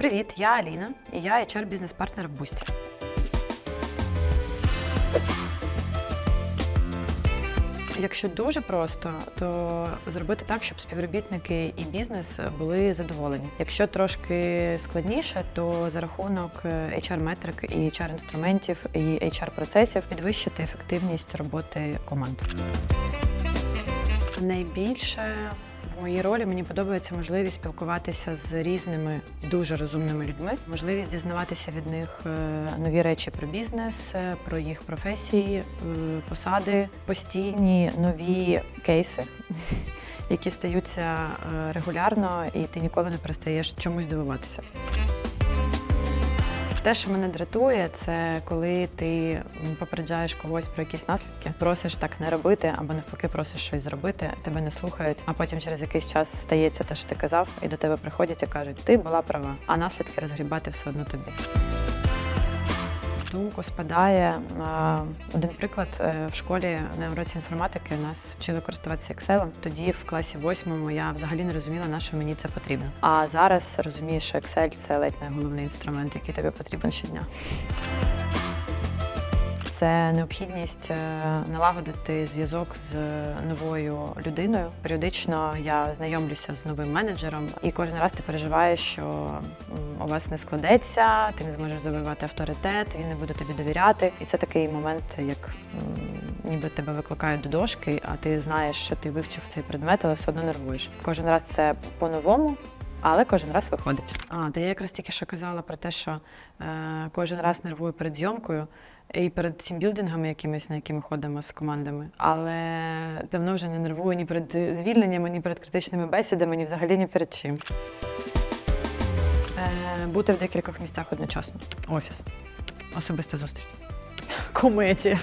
Привіт, я Аліна, і я hr бізнес-партнер в Бусті. Якщо дуже просто, то зробити так, щоб співробітники і бізнес були задоволені. Якщо трошки складніше, то за рахунок HR-метрик і HR-інструментів і HR-процесів підвищити ефективність роботи команд. Найбільше в моїй ролі мені подобається можливість спілкуватися з різними дуже розумними людьми, можливість дізнаватися від них е, нові речі про бізнес, е, про їх професії, е, посади, постійні нові кейси. Які стаються регулярно, і ти ніколи не перестаєш чомусь дивуватися. Те, що мене дратує, це коли ти попереджаєш когось про якісь наслідки, просиш так не робити, або навпаки просиш щось зробити, тебе не слухають, а потім через якийсь час стається те, що ти казав, і до тебе приходять і кажуть, ти була права, а наслідки розгрібати все одно тобі. Думку спадає один приклад е, в школі на уроці інформатики нас вчили користуватися Excel. Тоді в класі восьмому я взагалі не розуміла, на що мені це потрібно. А зараз розумію, що Excel – це ледь не головний інструмент, який тобі потрібен щодня. Це необхідність е, налагодити зв'язок з новою людиною. Періодично я знайомлюся з новим менеджером, і кожен раз ти переживаєш, що у вас не складеться, ти не зможеш завоювати авторитет, він не буде тобі довіряти. І це такий момент, як ніби тебе викликають до дошки, а ти знаєш, що ти вивчив цей предмет, але все одно нервуєш. Кожен раз це по-новому. Але кожен раз виходить. А, та я якраз тільки що казала про те, що е, кожен раз нервую перед зйомкою і перед тімбілдингами якимись, на які ми ходимо з командами. Але давно вже не нервую ні перед звільненнями, ні перед критичними бесідами, ні взагалі ні перед чим. Е, бути в декількох місцях одночасно. Офіс. Особиста зустріч. Комедія.